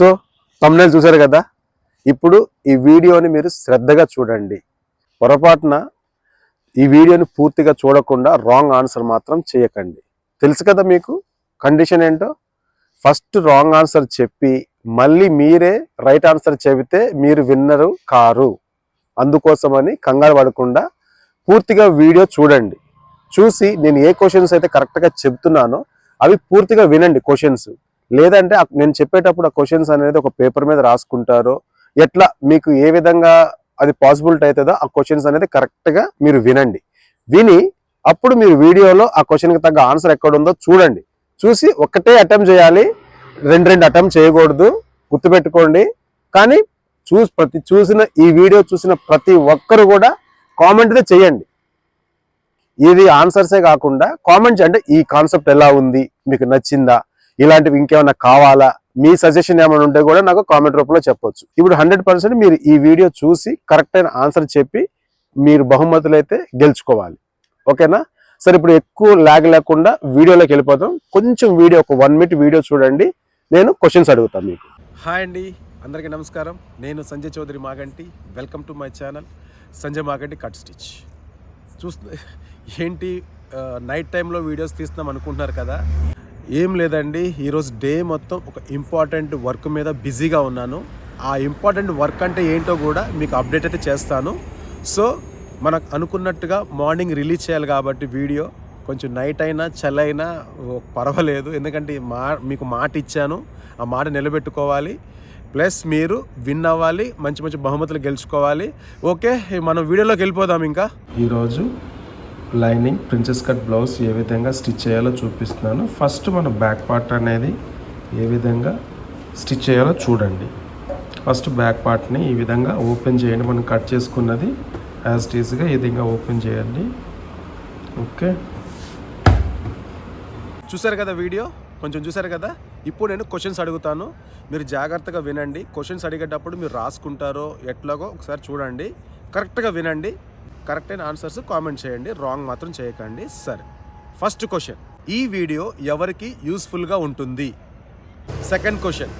So thumbnail చూశారు కదా? ఇప్పుడు ఈ వీడియోని మీరు శ్రద్ధగా చూడండి. పొరపాటున ఈ వీడియోని పూర్తిగా చూడకుండా రాంగ్ ఆన్సర్ మాత్రం చేయకండి. తెలుసు కదా మీకు కండిషన్ ఏంటో? ఫస్ట్ రాంగ్ ఆన్సర్ చెప్పి మళ్ళీ మీరే రైట్ ఆన్సర్ చెబితే మీరు విన్నరు కారు. అందుకోసమని కంగారు పడకుండా పూర్తిగా వీడియో చూడండి. చూసి నేను ఏ క్వశ్చన్స్ అయితే కరెక్ట్గా చెప్తున్నానో అవి పూర్తిగా వినండి క్వశ్చన్స్ లేదంటే నేను చెప్పేటప్పుడు ఆ క్వశ్చన్స్ అనేది ఒక పేపర్ మీద రాసుకుంటారో ఎట్లా మీకు ఏ విధంగా అది పాసిబిలిటీ అవుతుందో ఆ క్వశ్చన్స్ అనేది కరెక్ట్గా మీరు వినండి. విని అప్పుడు మీరు వీడియోలో ఆ క్వశ్చన్కి తగ్గ ఆన్సర్ ఎక్కడ ఉందో చూడండి. చూసి ఒక్కటే అటెంప్ట్ చేయాలి రెండు రెండు అటెంప్ట్ చేయకూడదు గుర్తుపెట్టుకోండి. కానీ చూసి ప్రతి చూసిన ఈ వీడియో చూసిన ప్రతి ఒక్కరు కూడా కామెంట్ చేయండి. ఇది ఆన్సర్సే కాకుండా కామెంట్స్ అంటే ఈ కాన్సెప్ట్ ఎలా ఉంది? మీకు నచ్చిందా? ఇలాంటివి ఇంకేమైనా కావాలా? మీ సజెషన్ ఏమైనా ఉంటే కూడా నాకు కామెంట్ రూపంలో చెప్పొచ్చు. ఇప్పుడు హండ్రెడ్ పర్సెంట్ మీరు ఈ వీడియో చూసి కరెక్ట్ అయిన ఆన్సర్ చెప్పి మీరు బహుమతులు అయితే గెలుచుకోవాలి. ఓకేనా? సరే ఇప్పుడు ఎక్కువ లాగ్ లేకుండా వీడియోలోకి వెళ్ళిపోతాం కొంచెం వీడియో ఒక వన్ మినిట్ వీడియో చూడండి. నేను క్వశ్చన్స్ అడుగుతాను మీకు. హాయ్ అండి అందరికీ నమస్కారం. నేను Sanjay Chowdary Maganti. Welcome to my channel Sanjay Maganti cut stitch చూస్తే ఏంటి నైట్ టైంలో వీడియోస్ తీస్తున్నాం అనుకుంటున్నారు కదా? ఏం లేదండి ఈరోజు డే మొత్తం ఒక ఇంపార్టెంట్ వర్క్ మీద బిజీగా ఉన్నాను. ఆ ఇంపార్టెంట్ వర్క్ అంటే ఏంటో కూడా మీకు అప్డేట్ అయితే చేస్తాను. సో మనకు అనుకున్నట్టుగా మార్నింగ్ రిలీజ్ చేయాలి కాబట్టి వీడియో కొంచెం నైట్ అయినా చల్లైనా పర్వాలేదు. ఎందుకంటే మా మీకు మాట ఇచ్చాను. ఆ మాట నిలబెట్టుకోవాలి. ప్లస్ మీరు విన్ అవ్వాలి మంచి మంచి బహుమతులు గెలుచుకోవాలి. ఓకే మనం వీడియోలోకి వెళ్ళిపోదాం ఇంకా. ఈరోజు లైనింగ్ ప్రిన్సెస్ కట్ బ్లౌజ్ ఏ విధంగా స్టిచ్ చేయాలో చూపిస్తున్నాను. ఫస్ట్ మన బ్యాక్ పార్ట్ అనేది ఏ విధంగా స్టిచ్ చేయాలో చూడండి. ఫస్ట్ బ్యాక్ పార్ట్ని ఈ విధంగా ఓపెన్ చేయండి. మనం కట్ చేసుకున్నది యాజ్ టీజ్గా ఈ విధంగా ఓపెన్ చేయండి. ఓకే. చూసారు కదా వీడియో? కొంచెం చూసారు కదా? ఇప్పుడు నేను క్వశ్చన్స్ అడుగుతాను. మీరు జాగ్రత్తగా వినండి. క్వశ్చన్స్ అడిగేటప్పుడు మీరు రాసుకుంటారో ఎట్లాగో ఒకసారి చూడండి. కరెక్ట్గా వినండి. కరెక్ట్ అయిన ఆన్సర్స్ కామెంట్ చేయండి రాంగ్ మాత్రం చేయకండి. సరే ఫస్ట్ క్వశ్చన్. ఈ వీడియో ఎవరికి యూస్ఫుల్గా ఉంటుంది? Second question.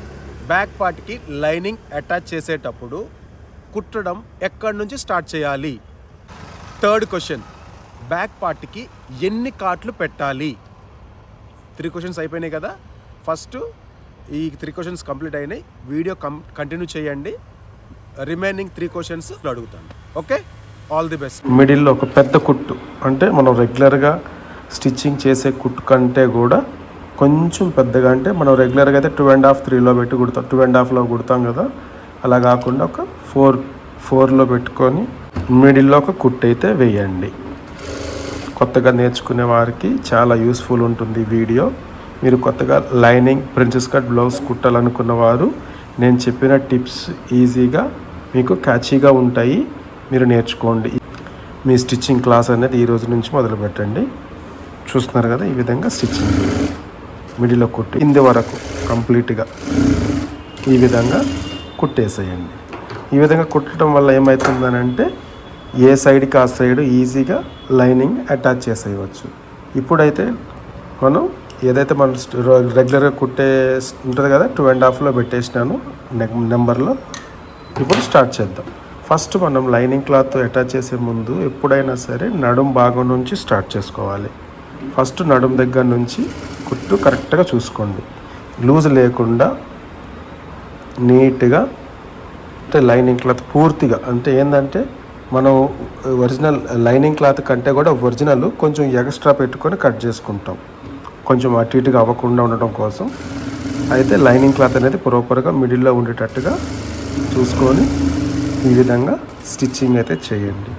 బ్యాక్ పార్ట్కి లైనింగ్ అటాచ్ చేసేటప్పుడు కుట్టడం ఎక్కడి నుంచి స్టార్ట్ చేయాలి? Third question. బ్యాక్ పార్ట్కి ఎన్ని కాట్లు పెట్టాలి? త్రీ క్వశ్చన్స్ అయిపోయినాయి కదా. ఫస్ట్ ఈ త్రీ క్వశ్చన్స్ కంప్లీట్ అయినాయి. వీడియో కం కంటిన్యూ చేయండి. రిమైనింగ్ త్రీ క్వశ్చన్స్ అడుగుతాను. ఓకే? ఆల్ ది బెస్ట్ మిడిల్లో ఒక పెద్ద కుట్టు. అంటే మనం రెగ్యులర్గా స్టిచ్చింగ్ చేసే కుట్టు కంటే కూడా కొంచెం పెద్దగా అంటే మనం రెగ్యులర్గా అయితే టూ అండ్ హాఫ్ త్రీలో పెట్టి కుడతాం. టూ అండ్ హాఫ్లో కుడతాం కదా. అలా కాకుండా ఒక ఫోర్ ఫోర్లో పెట్టుకొని మిడిల్లో ఒక కుట్టు అయితే వేయండి. కొత్తగా నేర్చుకునే వారికి చాలా యూస్ఫుల్ ఉంటుంది వీడియో. మీరు కొత్తగా లైనింగ్ ప్రిన్సెస్ కట్ బ్లౌజ్ కుట్టాలనుకున్న వారు నేను చెప్పిన టిప్స్ ఈజీగా మీకు క్యాచీగా ఉంటాయి. మీరు నేర్చుకోండి. మీ స్టిచ్చింగ్ క్లాస్ అనేది ఈ రోజు నుంచి మొదలు పెట్టండి చూస్తున్నారు కదా ఈ విధంగా స్టిచ్చింగ్. మిడిలో కుట్టి ఇంది వరకు కంప్లీట్గా ఈ విధంగా కుట్టేసేయండి. ఈ విధంగా కుట్టడం వల్ల ఏమవుతుందనంటే ఏ సైడ్కి ఆ సైడ్ ఈజీగా లైనింగ్ అటాచ్ చేసేయవచ్చు. ఇప్పుడైతే మనం ఏదైతే మనం రెగ్యులర్గా కుట్టే ఉంటుంది కదా టూ అండ్ హాఫ్లో పెట్టేసినాను నెంబర్లో ఇప్పుడు స్టార్ట్ చేద్దాం. ఫస్ట్ మనం లైనింగ్ క్లాత్ అటాచ్ చేసే ముందు ఎప్పుడైనా సరే నడుం భాగం నుంచి స్టార్ట్ చేసుకోవాలి. ఫస్ట్ నడుం దగ్గర నుంచి కుట్టు కరెక్ట్గా చూసుకోండి. లూజ్ లేకుండా నీట్గా అంటే లైనింగ్ క్లాత్ పూర్తిగా అంటే ఏంటంటే మనం ఒరిజినల్ లైనింగ్ క్లాత్ కంటే కూడా ఒరిజినల్ కొంచెం ఎక్స్ట్రా పెట్టుకొని కట్ చేసుకుంటాం. కొంచెం అటు ఇటుగా అవ్వకుండా ఉండటం కోసం. అయితే లైనింగ్ క్లాత్ అనేది ప్రాపర్గా మిడిల్లో ఉండేటట్టుగా చూసుకొని ఈ విధంగా స్టిచ్చింగ్ అయితే చేయండి.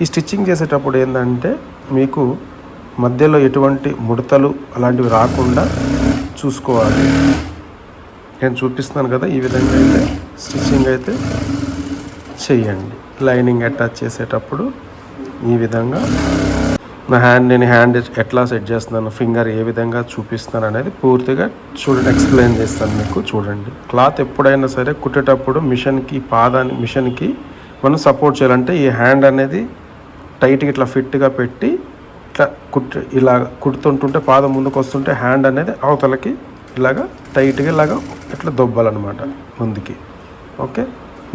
ఈ స్టిచ్చింగ్ చేసేటప్పుడు ఏంటంటే మీకు మధ్యలో ఎటువంటి ముడతలు అలాంటివి రాకుండా చూసుకోవాలి. నేను చూపిస్తున్నాను కదా ఈ విధంగా అయితే స్టిచ్చింగ్ అయితే చేయండి. లైనింగ్ అటాచ్ చేసేటప్పుడు ఈ విధంగా నా హ్యాండ్ నేను హ్యాండ్ ఎట్లా సెట్ చేస్తున్నాను ఫింగర్ ఏ విధంగా చూపిస్తున్నాను అనేది పూర్తిగా చూడండి ఎక్స్ప్లెయిన్ చేస్తాను మీకు చూడండి. క్లాత్ ఎప్పుడైనా సరే కుట్టేటప్పుడు మిషన్కి పాదాన్ని మిషన్కి మనం సపోర్ట్ చేయాలంటే ఈ హ్యాండ్ అనేది టైట్గా ఇట్లా ఫిట్గా పెట్టి ఇట్లా కుట్ ఇలా కుడుతుంటుంటే పాదం ముందుకు వస్తుంటే హ్యాండ్ అనేది అవతలకి ఇలాగా టైట్గా ఇలాగా ఇట్లా దొబ్బాలన్నమాట ముందుకి. ఓకే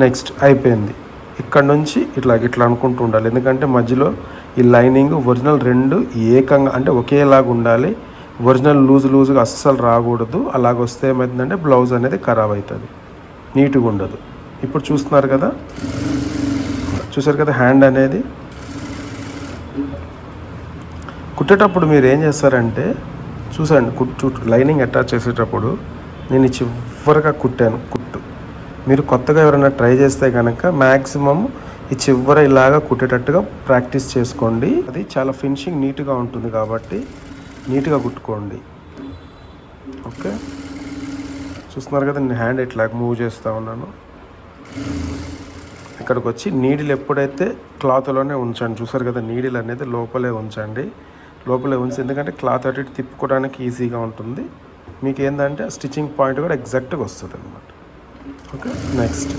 నెక్స్ట్ అయిపోయింది. ఇక్కడ నుంచి ఇట్లా ఇట్లా అనుకుంటూ ఉండాలి. ఎందుకంటే మధ్యలో ఈ లైనింగ్ ఒరిజినల్ రెండు ఏకంగా అంటే ఒకేలాగా ఉండాలి. ఒరిజినల్ లూజ్ లూజ్గా అస్సలు రాకూడదు. అలాగొస్తే ఏమవుతుందంటే బ్లౌజ్ అనేది ఖరాబ్ అవుతుంది. నీట్గా ఉండదు. ఇప్పుడు చూస్తున్నారు కదా? చూసారు కదా హ్యాండ్ అనేది? కుట్టేటప్పుడు మీరు ఏం చేస్తారంటే చూసండి కుట్టు లైనింగ్ అటాచ్ చేసేటప్పుడు నేను చివరిగా కుట్టాను కుట్టు. మీరు కొత్తగా ఎవరైనా ట్రై చేస్తే కనుక మ్యాక్సిమం ఈ చివర ఇలాగా కుట్టేటట్టుగా ప్రాక్టీస్ చేసుకోండి. అది చాలా ఫినిషింగ్ నీట్గా ఉంటుంది కాబట్టి నీట్గా కుట్టుకోండి. ఓకే? చూస్తున్నారు కదా నేను హ్యాండ్ ఇట్లా మూవ్ చేస్తూ ఉన్నాను. ఇక్కడికి వచ్చి నీడిల్ ఎప్పుడైతే క్లాత్లోనే ఉంచండి చూసారు కదా నీడిల్ అనేది లోపలే ఉంచండి. లోపలే ఉంచి ఎందుకంటే క్లాత్ అటు ఇటు తిప్పుకోవడానికి ఈజీగా ఉంటుంది. మీకు ఏంటంటే స్టిచ్చింగ్ పాయింట్ కూడా ఎగ్జాక్ట్గా వస్తుంది అనమాట ఓకే? నెక్స్ట్.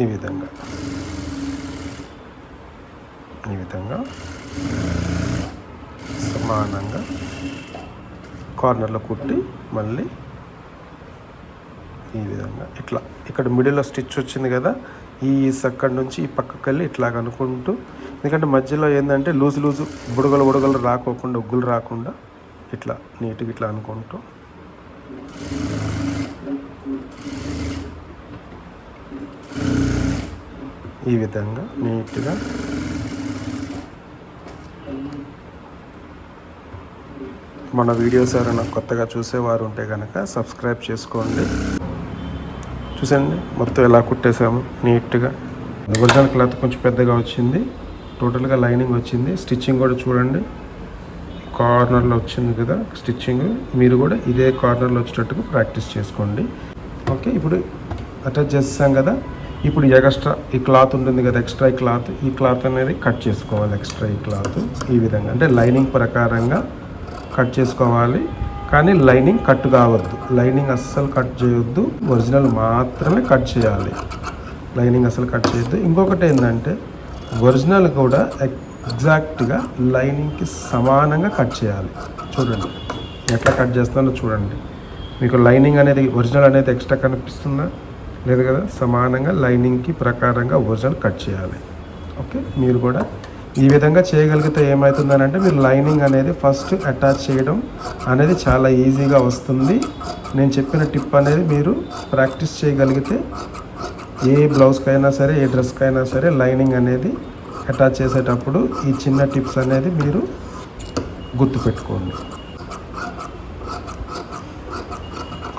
ఈ విధంగా. ఈ విధంగా సమానంగా కార్నర్లో కుట్టి మళ్ళీ ఈ విధంగా ఇట్లా. ఇక్కడ మిడిల్లో స్టిచ్ వచ్చింది కదా ఈ అక్కడి నుంచి ఈ పక్కకి వెళ్ళి ఇట్లా అనుకుంటూ ఎందుకంటే మధ్యలో ఏంటంటే లూజ్ లూజు బుడగలు బుడగలు రాకోకుండా ఉగ్గులు రాకుండా ఇట్లా నీట్గా ఇట్లా అనుకుంటూ ఈ విధంగా నీట్గా మన వీడియోస్ ఎవరైనా కొత్తగా చూసేవారు ఉంటే కనుక సబ్స్క్రైబ్ చేసుకోండి. చూసండి మొత్తం ఎలా కుట్టేసాము నీట్గా. ఒరిజినల్ క్లాత్ కొంచెం పెద్దగా వచ్చింది. టోటల్గా లైనింగ్ వచ్చింది. స్టిచ్చింగ్ కూడా చూడండి. కార్నర్లో వచ్చింది కదా స్టిచ్చింగ్. మీరు కూడా ఇదే కార్నర్లో వచ్చేటట్టుగా ప్రాక్టీస్ చేసుకోండి. ఓకే ఇప్పుడు అటాచ్ చేస్తాం కదా. ఇప్పుడు ఎక్స్ట్రా ఈ క్లాత్ ఉంటుంది కదా ఎక్స్ట్రా ఈ క్లాత్ ఈ క్లాత్ అనేది కట్ చేసుకోవాలి ఎక్స్ట్రా ఈ క్లాత్ ఈ విధంగా. అంటే లైనింగ్ ప్రకారంగా కట్ చేసుకోవాలి కానీ లైనింగ్ కట్ కావద్దు. లైనింగ్ అస్సలు కట్ చేయొద్దు ఒరిజినల్ మాత్రమే కట్ చేయాలి. లైనింగ్ అసలు కట్ చేయొద్దు. ఇంకొకటి ఏంటంటే ఒరిజినల్ కూడా ఎగ్జాక్ట్గా లైనింగ్కి సమానంగా కట్ చేయాలి. చూడండి ఎట్లా కట్ చేస్తానో చూడండి. మీకు లైనింగ్ అనేది ఒరిజినల్ అనేది ఎక్స్ట్రా కనిపిస్తుందా? లేదు కదా? సమానంగా లైనింగ్కి ప్రకారంగా ఒరిజినల్ కట్ చేయాలి. ఓకే? మీరు కూడా ఈ విధంగా చేయగలిగితే ఏమవుతుందని అంటే మీరు లైనింగ్ అనేది ఫస్ట్ అటాచ్ చేయడం అనేది చాలా ఈజీగా వస్తుంది. నేను చెప్పిన టిప్ అనేది మీరు ప్రాక్టీస్ చేయగలిగితే ఏ బ్లౌజ్కైనా సరే ఏ డ్రెస్కైనా సరే లైనింగ్ అనేది అటాచ్ చేసేటప్పుడు ఈ చిన్న టిప్స్ అనేది మీరు గుర్తుపెట్టుకోండి.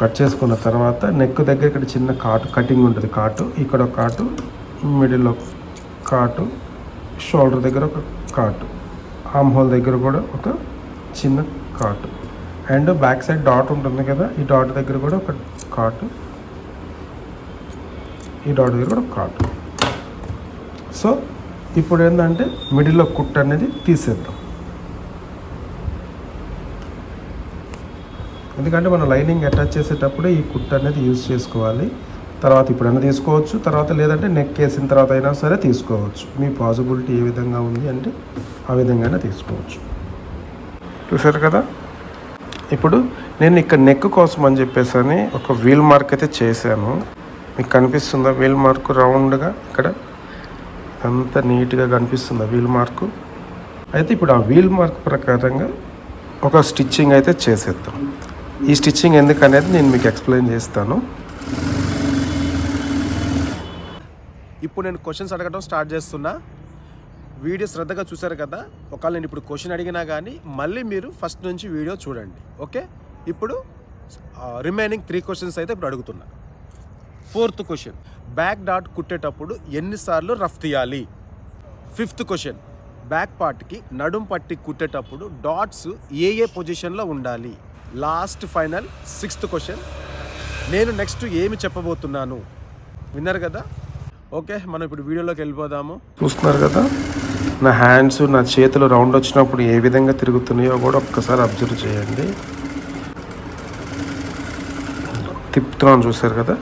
కట్ చేసుకున్న తర్వాత నెక్ దగ్గర ఇక్కడ చిన్న కాటు కటింగ్ ఉంటుంది కాటు. ఇక్కడ ఒక కాటు మిడిల్లో కాటు షోల్డర్ దగ్గర ఒక కాటు. ఆమ్ హోల్ దగ్గర కూడా ఒక చిన్న కాటు. అండ్ బ్యాక్ సైడ్ డాట్ ఉంటుంది కదా ఈ డాట్ దగ్గర కూడా ఒక కాటు. ఈ డాట్ దగ్గర కూడా ఒక కాటు. సో ఇప్పుడు ఏంటంటే మిడిల్లో కుట్ అనేది తీసేద్దాం. ఎందుకంటే మనం లైనింగ్ అటాచ్ చేసేటప్పుడు ఈ కుట్ అనేది యూజ్ చేసుకోవాలి. తర్వాత ఇప్పుడైనా తీసుకోవచ్చు తర్వాత లేదంటే నెక్ వేసిన తర్వాత అయినా సరే తీసుకోవచ్చు. మీ పాసిబిలిటీ ఏ విధంగా ఉంది అంటే ఆ విధంగానే తీసుకోవచ్చు. చూసారు కదా? ఇప్పుడు నేను ఇక్కడ నెక్ కోసం అని చెప్పేసి అని ఒక వీల్ మార్క్ అయితే చేశాను. మీకు కనిపిస్తుందా? వీల్ మార్క్ రౌండ్గా ఇక్కడ. అంత నీట్గా కనిపిస్తుందా వీల్ మార్కు? అయితే ఇప్పుడు ఆ వీల్ మార్క్ ప్రకారంగా ఒక స్టిచ్చింగ్ అయితే చేసేద్దాం. ఈ స్టిచ్చింగ్ ఎందుకు అనేది నేను మీకు ఎక్స్ప్లెయిన్ చేస్తాను. ఇప్పుడు నేను క్వశ్చన్స్ అడగడం స్టార్ట్ చేస్తున్నా. వీడియో శ్రద్ధగా చూశారు కదా? ఒకవేళ నేను ఇప్పుడు క్వశ్చన్ అడిగినా కానీ మళ్ళీ మీరు ఫస్ట్ నుంచి వీడియో చూడండి. ఓకే? ఇప్పుడు రిమైనింగ్ త్రీ క్వశ్చన్స్ అయితే ఇప్పుడు అడుగుతున్నా. Fourth question. బ్యాక్ డాట్ కుట్టేటప్పుడు ఎన్నిసార్లు రఫ్ తీయాలి? Fifth question. బ్యాక్ పార్ట్కి నడుం పట్టి కుట్టేటప్పుడు డాట్స్ ఏ ఏ పొజిషన్లో ఉండాలి? లాస్ట్ ఫైనల్ సిక్స్త్ క్వశ్చన్ నేను నెక్స్ట్ ఏమి చెప్పబోతున్నాను? విన్నారు కదా? ఓకే మనం ఇప్పుడు వీడియోలోకి వెళ్ళిపోదాము. చూస్తున్నారు కదా? నా హ్యాండ్స్ నా చేతులు రౌండ్ వచ్చినప్పుడు ఏ విధంగా తిరుగుతున్నాయో కూడా ఒక్కసారి అబ్జర్వ్ చేయండి. తిప్పుతున్నాను చూసారు కదా?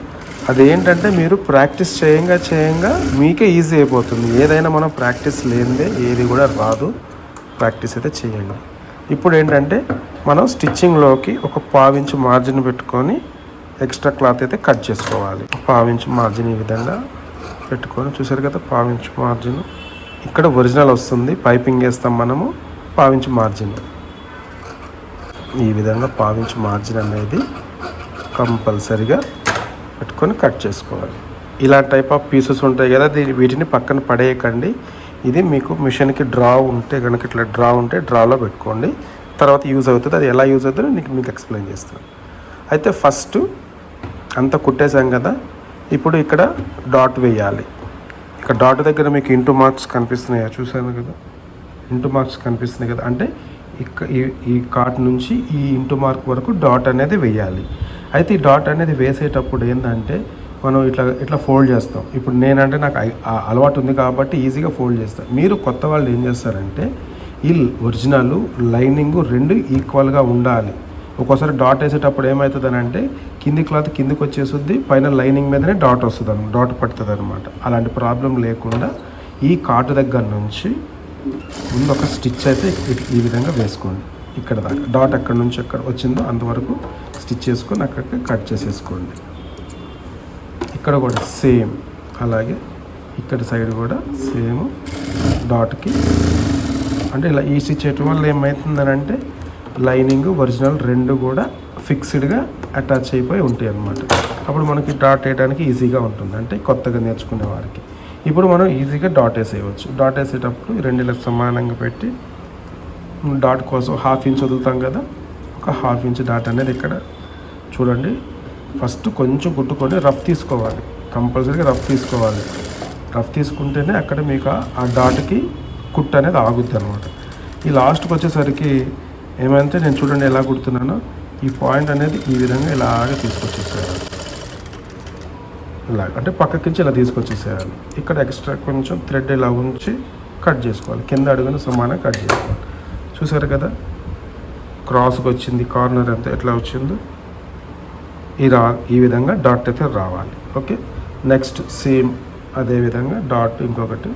అదేంటంటే మీరు ప్రాక్టీస్ చేయంగా చేయంగా మీకే ఈజీ అయిపోతుంది. ఏదైనా మనం ప్రాక్టీస్ లేనిదే ఏది కూడా రాదు. ప్రాక్టీస్ అయితే చేయండి. ఇప్పుడు ఏంటంటే మనం స్టిచ్చింగ్లోకి ఒక పావించు మార్జిన్ పెట్టుకొని ఎక్స్ట్రా క్లాత్ అయితే కట్ చేసుకోవాలి. పావించు మార్జిన్ ఈ విధంగా పెట్టుకొని చూసారు కదా పావించు మార్జిన్ ఇక్కడ ఒరిజినల్ వస్తుంది పైపింగ్ వేస్తాం మనము పావించు మార్జిన్ ఈ విధంగా పావించు మార్జిన్ అనేది కంపల్సరిగా పెట్టుకొని కట్ చేసుకోవాలి. ఇలా టైప్ ఆఫ్ పీసెస్ ఉంటాయి కదా దీని వీటిని పక్కన పడేయకండి. ఇది మీకు మిషన్కి డ్రా ఉంటే కనుక ఇట్లా డ్రా ఉంటే డ్రాలో పెట్టుకోండి. తర్వాత యూజ్ అవుతుంది అది ఎలా యూజ్ అవుతుందో నీకు మీకు ఎక్స్ప్లెయిన్ చేస్తాను. అయితే ఫస్ట్ అంతా కుట్టేశాం కదా ఇప్పుడు ఇక్కడ డాట్ వేయాలి. ఇక్కడ డాట్ దగ్గర మీకు ఇంటూ మార్క్స్ కనిపిస్తున్నాయా? చూసాను కదా. ఇంటూ మార్క్స్ కనిపిస్తున్నాయి కదా. అంటే ఇక్క ఈ ఈ కాట్ నుంచి ఈ ఇంటూ మార్క్ వరకు డాట్ అనేది వేయాలి. అయితే ఈ డాట్ అనేది వేసేటప్పుడు ఏంటంటే మనం ఇట్లా ఇట్లా ఫోల్డ్ చేస్తాం. ఇప్పుడు నేనంటే నాకు ఆ అలవాటు ఉంది కాబట్టి ఈజీగా ఫోల్డ్ చేస్తాను మీరు కొత్త వాళ్ళు ఏం చేస్తారంటే ఇల్ ఒరిజినల్ లైనింగ్ రెండు ఈక్వల్గా ఉండాలి. ఒక్కోసారి డాట్ వేసేటప్పుడు ఏమవుతుంది అని అంటే కింది క్లాత్ కిందికి వచ్చేస్తుంది పైన లైనింగ్ మీదనే డాట్ వస్తుంది అనమాట డాట్ పడుతుంది అనమాట అలాంటి ప్రాబ్లం లేకుండా ఈ కాటు దగ్గర నుంచి ముందు ఒక స్టిచ్ అయితే ఈ విధంగా వేసుకోండి. ఇక్కడ దాకా. డాట్ ఎక్కడ నుంచి ఎక్కడ వచ్చిందో అంతవరకు స్టిచ్ చేసుకొని అక్కడికి కట్ చేసేసుకోండి. ఇక్కడ కూడా సేమ్ అలాగే ఇక్కడ సైడ్ కూడా సేమ్ డాట్కి అంటే ఇలా ఈసీ చేయటం వల్ల ఏమవుతుందనంటే లైనింగ్ ఒరిజినల్ రెండు కూడా ఫిక్స్డ్గా అటాచ్ అయిపోయి ఉంటాయి అన్నమాట. అప్పుడు మనకి డాట్ వేయడానికి ఈజీగా ఉంటుంది. అంటే కొత్తగా నేర్చుకునే వారికి. ఇప్పుడు మనం ఈజీగా డాట్ వేసేయవచ్చు. డాట్ వేసేటప్పుడు రెండు ఇలా సమానంగా పెట్టి డాట్ కోసం హాఫ్ ఇంచ్ వదులుతాం కదా. ఒక హాఫ్ ఇంచ్ డాట్ అనేది ఇక్కడ చూడండి. ఫస్ట్ కొంచెం కుట్టుకొని రఫ్ తీసుకోవాలి. కంపల్సరీగా రఫ్ తీసుకోవాలి. రఫ్ తీసుకుంటేనే అక్కడ మీకు ఆ డాట్కి కుట్ అనేది ఆగుద్ది అనమాట ఈ లాస్ట్కి వచ్చేసరికి ఏమంటే నేను చూడండి ఎలా కుడుతున్నానో ఈ పాయింట్ అనేది ఈ విధంగా ఇలాగ తీసుకొచ్చేసేయాలి. ఇలా అంటే పక్కకి నుంచి ఇలా తీసుకొచ్చేసేయాలి. ఇక్కడ ఎక్స్ట్రా కొంచెం థ్రెడ్ ఇలా ఉంచి కట్ చేసుకోవాలి. కింద అడుగున సమానంగా కట్ చేసుకోవాలి. చూసారు కదా? క్రాస్కి వచ్చింది కార్నర్ అంతా ఎట్లా వచ్చిందో? ఈ రా ఈ విధంగా డాట్ అయితే రావాలి. ఓకే నెక్స్ట్ సేమ్ అదే విధంగా డాట్ ఇంకొకటి.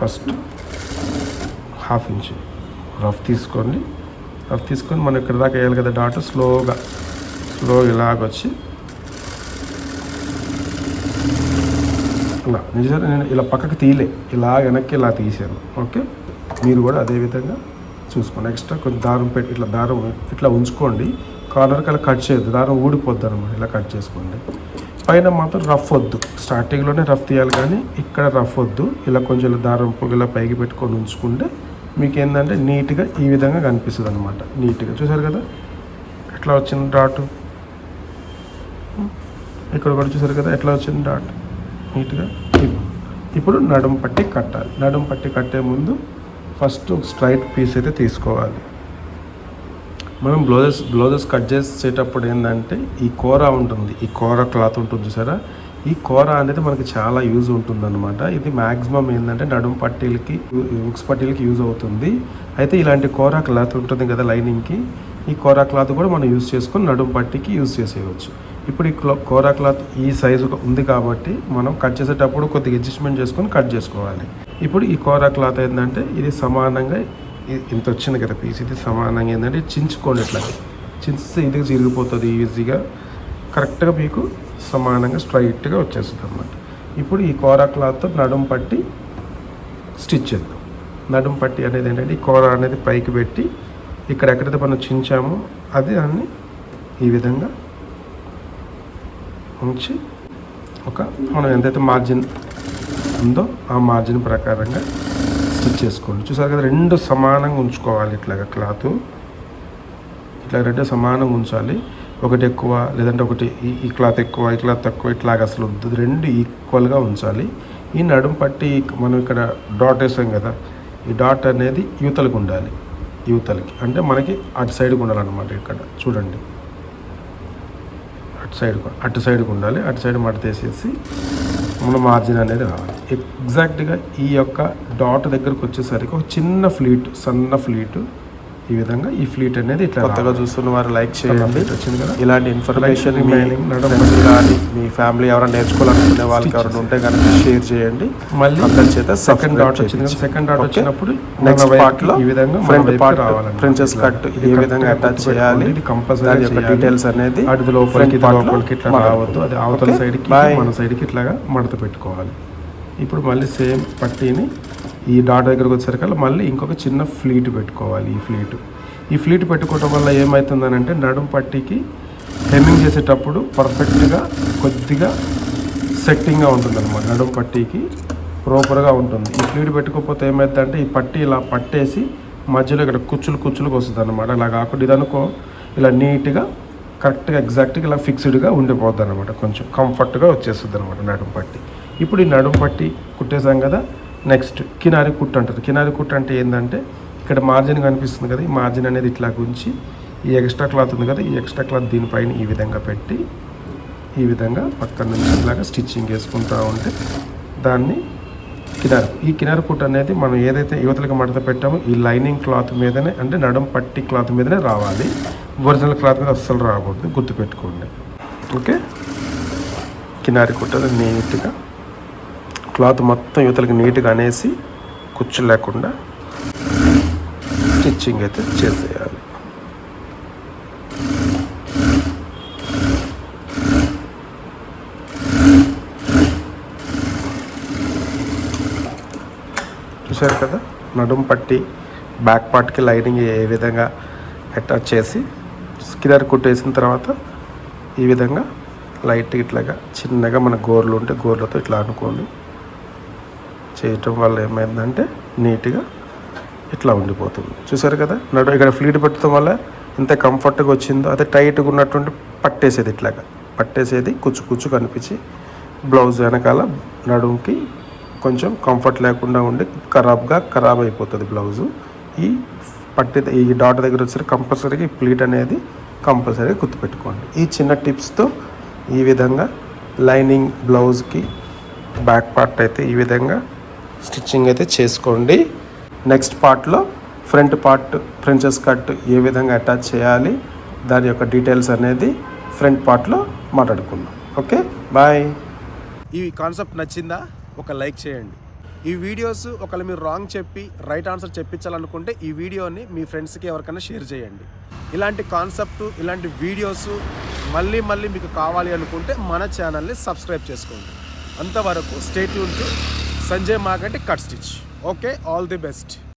ఫస్ట్ హాఫ్ ఇంచ్ రఫ్ తీసుకోండి రఫ్ తీసుకొని మనం ఇక్కడ దాకా వేయాలి కదా డాట్ స్లోగా స్లోగా ఇలాగొచ్చి. ఇలా నిజంగా నేను ఇలా పక్కకి తీయలే ఇలా వెనక్కి ఇలా తీసాను ఓకే? మీరు కూడా అదేవిధంగా చూసుకోండి. ఎక్స్ట్రా కొంచెం దారం పెట్టి ఇట్లా దారం ఇట్లా ఉంచుకోండి. కార్నర్కి అలా కట్ చేయొద్దు దారం ఊడిపోద్ది అనమాట ఇలా కట్ చేసుకోండి. పైన మాత్రం రఫ్ వద్దు. స్టార్టింగ్లోనే రఫ్ తీయాలి కానీ ఇక్కడ రఫ్ వద్దు. ఇలా కొంచెం ఇలా దారం ఇలా పైకి పెట్టుకొని ఉంచుకుంటే మీకు ఏంటంటే నీట్గా ఈ విధంగా కనిపిస్తుంది అనమాట నీట్గా చూసారు కదా? ఎట్లా వచ్చింది డాట్ ఇక్కడ కూడా చూసారు కదా? ఎట్లా వచ్చింది డాట్ నీట్గా ఇప్పుడు నడుం పట్టి కట్టాలి. నడుము పట్టి కట్టే ముందు ఫస్ట్ స్ట్రైట్ పీస్ అయితే తీసుకోవాలి. మనం బ్లౌజెస్ బ్లౌజెస్ కట్ చేసేటప్పుడు ఏంటంటే ఈ కూర ఉంటుంది ఈ కూర క్లాత్ ఉంటుంది చూసారా? ఈ కూర అనేది మనకి చాలా యూజ్ ఉంటుందన్నమాట. ఇది మ్యాక్సిమం ఏంటంటే నడుము పట్టీలకి ఉక్స్ పట్టీలకి యూజ్ అవుతుంది. అయితే ఇలాంటి కూర క్లాత్ ఉంటుంది కదా లైనింగ్కి ఈ కూర క్లాత్ కూడా మనం యూజ్ చేసుకొని నడుము పట్టీకి యూజ్ చేసేయవచ్చు. ఇప్పుడు ఈ కూర క్లాత్ ఈ సైజు ఉంది కాబట్టి మనం కట్ చేసేటప్పుడు కొద్దిగా అడ్జస్ట్మెంట్ చేసుకొని కట్ చేసుకోవాలి. ఇప్పుడు ఈ కూర క్లాత్ ఏంటంటే ఇది సమానంగా ఇంత వచ్చింది కదా పీస్ ఇది సమానంగా ఏంటంటే చించుకోండి ఇట్లా చించితే ఇది చిరిగిపోతుంది ఈజీగా. కరెక్ట్గా మీకు సమానంగా స్ట్రైట్గా వచ్చేస్తుంది అన్నమాట ఇప్పుడు ఈ కోర క్లాత్తో నడుం పట్టి స్టిచ్ చేద్దాం. నడుం పట్టి అనేది ఏంటంటే ఈ కోర అనేది పైకి పెట్టి ఇక్కడ ఎక్కడైతే మనం చించామో అది దాన్ని ఈ విధంగా ఉంచి ఒక మనం ఎంతైతే మార్జిన్ ఉందో ఆ మార్జిన్ ప్రకారంగా స్టిచ్ చేసుకోండి చూసారు కదా రెండు సమానంగా ఉంచుకోవాలి ఇట్లాగా క్లాత్. ఇట్లా రెండు సమానంగా ఉంచాలి. ఒకటి ఎక్కువ లేదంటే ఒకటి ఈ క్లాత్ ఎక్కువ ఈ క్లాత్ తక్కువ ఇట్లాగ అసలు వద్దు. రెండు ఈక్వల్గా ఉంచాలి. ఈ నడుం పట్టి మనం ఇక్కడ డాట్ వేసాం కదా ఈ డాట్ అనేది యువతలకు ఉండాలి. యువతలకి అంటే మనకి అటు సైడ్కి ఉండాలన్నమాట ఇక్కడ. చూడండి. అటు సైడ్ అటు సైడ్కి ఉండాలి. అటు సైడ్ మడతేసేసి మన మార్జిన్ అనేది రావాలి. ఎగ్జాక్ట్గా ఈ యొక్క డాట్ దగ్గరకు వచ్చేసరికి ఒక చిన్న ఫ్లీట్ సన్న ఫ్లీట్ ఈ విధంగా ఈ ఫ్లీట్ అనేది ఇట్లా కొత్తగా. చూస్తున్న వారు లైక్ చేయండి వచ్చింది కదా ఇలాంటి ఇన్ఫర్మేషన్ కానీ మీ ఫ్యామిలీ ఎవరైనా నేర్చుకోవాలనుకునే వాళ్ళకి ఎవరైనా ఉంటే కనుక షేర్ చేయండి మళ్ళీ అందరి చేత సెకండ్ డాట్ వచ్చింది. Second dot? వచ్చినప్పుడు నెక్స్ట్ పార్ట్లో ఈ విధంగా ఫ్రంట్ పార్ట్. ప్రిన్సెస్. కట్ ఏ విధంగా అటాచ్. చేయాలి ఇది కంపల్సరీ యొక్క డీటెయిల్స్ అనేది అటు లోపలికి ఇట్లా. రావద్దు అది అవతల? సైడ్కి. మన సైడ్కి ఇట్లాగా మడత పెట్టుకోవాలి ఇప్పుడు మళ్ళీ సేమ్ పట్టీని ఈ డాట్ దగ్గరకు వచ్చేసరికల్లా మళ్ళీ ఇంకొక చిన్న ఫ్లీట్ పెట్టుకోవాలి ఈ ఫ్లీట్. ఈ ఫ్లీట్ పెట్టుకోవటం వల్ల ఏమవుతుందనంటే నడుం పట్టీకి హెమ్మింగ్ చేసేటప్పుడు పర్ఫెక్ట్గా కొద్దిగా సెట్టింగ్గా ఉంటుంది అనమాట నడుం పట్టీకి ప్రాపర్గా ఉంటుంది. ఈ ఫ్లూయిడ్ పెట్టుకోకపోతే ఏమవుతుందంటే ఈ పట్టీ ఇలా పట్టేసి మధ్యలో ఇక్కడ కుచ్చులు కుచ్చులకు వస్తుంది అనమాట అలా కాకుండా ఇదనుకో ఇలా నీట్గా కరెక్ట్గా ఎగ్జాక్ట్గా ఇలా ఫిక్స్డ్గా ఉండిపోద్ది అనమాట కొంచెం కంఫర్ట్గా వచ్చేస్తుంది అనమాట నడుం పట్టి. ఇప్పుడు ఈ నడుం పట్టి కుట్టేసాం కదా నెక్స్ట్ కినారి కుట్టు అంటారు. కినారి కుట్టు అంటే ఏంటంటే ఇక్కడ మార్జిన్ కనిపిస్తుంది కదా ఈ మార్జిన్ అనేది ఇట్లా గుంచి ఈ ఎక్స్ట్రా క్లాత్ ఉంది కదా ఈ ఎక్స్ట్రా క్లాత్ దీనిపైన ఈ విధంగా పెట్టి ఈ విధంగా పక్కన నుంచి ఇలాగా స్టిచ్చింగ్ వేసుకుంటూ ఉంటే దాన్ని కినారు. ఈ కినారు కుట్ అనేది మనం ఏదైతే యువతలకు మడత పెట్టామో ఈ లైనింగ్ క్లాత్ మీదనే అంటే నడుం పట్టి క్లాత్ మీదనే రావాలి. ఒరిజినల్ క్లాత్ మీద అస్సలు రాకూడదు గుర్తుపెట్టుకోండి. ఓకే కినారి కుట్టలు నీట్గా క్లాత్ మొత్తం యువతలకి నీట్గా అనేసి కుచ్చు లేకుండా స్టిచ్చింగ్ అయితే చేసేయాలి. చూశారు కదా? నడుం పట్టి బ్యాక్ పార్ట్కి లైనింగ్ ఏ విధంగా అటాచ్ చేసి స్కిన్నర్ కుట్టేసిన తర్వాత ఈ విధంగా లైట్ ఇట్లాగా చిన్నగా మన గోర్లు ఉంటే గోర్లతో ఇట్లా అనుకోండి. చేయటం వల్ల ఏమైందంటే నీట్గా ఇట్లా ఉండిపోతుంది. చూసారు కదా? నడు ఇక్కడ ఫ్లీట్ పెట్టడం వల్ల ఎంత కంఫర్ట్గా వచ్చిందో అదే టైట్గా ఉన్నటువంటి పట్టేసేది ఇట్లాగా. పట్టేసేది కుచ్చు కుచ్చు కనిపించి బ్లౌజ్ వెనకాల నడుముకి కొంచెం కంఫర్ట్ లేకుండా ఉండి ఖరాబ్గా ఖరాబ్ అయిపోతుంది బ్లౌజు. ఈ పట్టి ఈ డాట్ దగ్గర వచ్చి కంపల్సరీగా ఈ ప్లీట్ అనేది కంపల్సరీగా గుర్తుపెట్టుకోండి. ఈ చిన్న టిప్స్తో ఈ విధంగా లైనింగ్ బ్లౌజ్కి బ్యాక్ పార్ట్ అయితే ఈ విధంగా స్టిచ్చింగ్ అయితే చేసుకోండి. నెక్స్ట్ పార్ట్లో ఫ్రంట్ పార్ట్ ఫ్రెంచెస్ కట్ ఏ విధంగా అటాచ్ చేయాలి దాని యొక్క డీటెయిల్స్ అనేది ఫ్రంట్ పార్ట్లో మాట్లాడుకుందాం. ఓకే? బాయ్. ఈ కాన్సెప్ట్ నచ్చిందా? ఒక లైక్ చేయండి. ఈ వీడియోస్ ఒకవేళ మీరు రాంగ్ చెప్పి రైట్ ఆన్సర్ చెప్పించాలనుకుంటే ఈ వీడియోని మీ ఫ్రెండ్స్కి ఎవరికైనా షేర్ చేయండి. ఇలాంటి కాన్సెప్ట్ ఇలాంటి వీడియోస్ మళ్ళీ మళ్ళీ మీకు కావాలి అనుకుంటే మన ఛానల్ని సబ్స్క్రైబ్ చేసుకోండి. అంతవరకు stay Yoon to Sanjay Maganti cut stitch. Okay all the best.